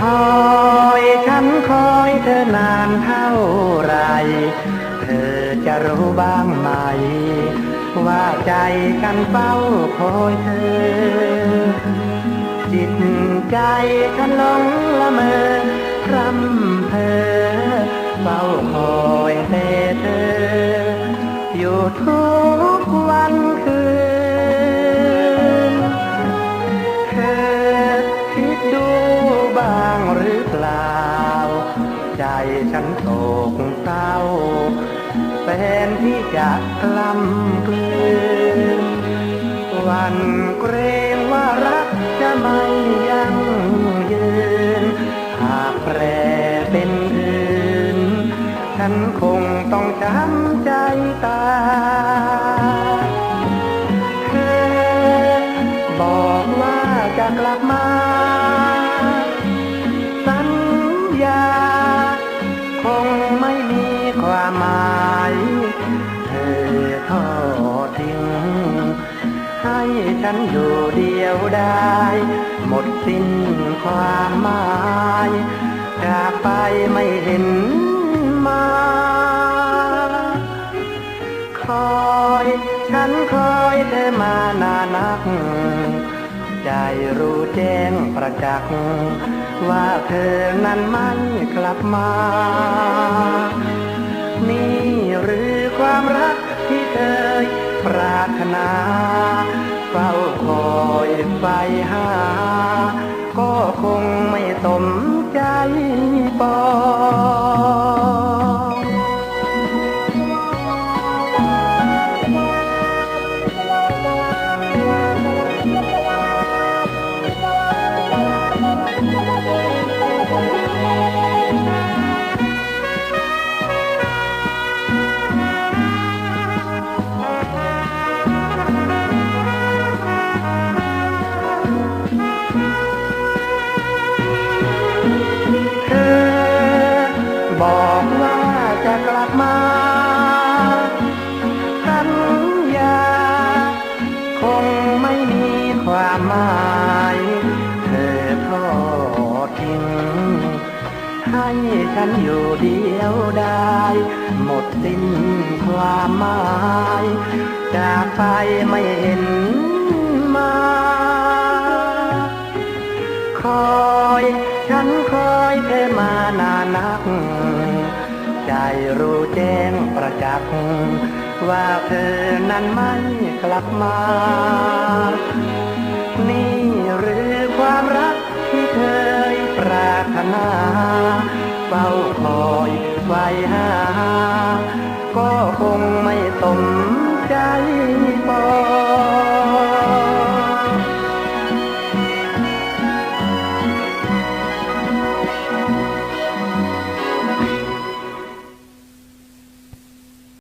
คอยฉันคอยเธอนานเท่าไร เธอจะรู้บ้างไหม ว่าใจฉันเฝ้าคอยเธอ จิตใจฉันหลงละเมอพรำเพอเฝ้าคอยแต่เธอ อยู่ทุก ใจฉันโศกเศร้าแฟนที่จะกล้ำกลืนวันเกรงว่ารักจะไม่ยั่งยืน หากแปรเป็นอื่น ฉันคงต้องจำ ให้ฉันอยู่เดียวได้ หมดสิ้นความหมายจากไปไม่เห็นมา คอยฉันคอยเธอมานานัก ใจรู้แจ้งประจักษ์ว่าเธอนั้นไม่กลับมาารถนาเฝ้าคอยไฟหา ก็คงไม่สมใจปอง บอกว่าจะกลับมาสัญญาคงไม่มีความหมายเธอทอดทิ้งให้ฉันอยู่เดียวได้ หมดสิ้นความหมายจากไปไม่เห็นมาคอย ฉันคอยเธอมานานนัก ใจรู้แจ้งประจักษ์ว่าเธอนั้นไม่กลับมา นี่หรือความรักที่เคยปรารถนาเฝ้าคอยไว้หา ก็คงไม่สมใจ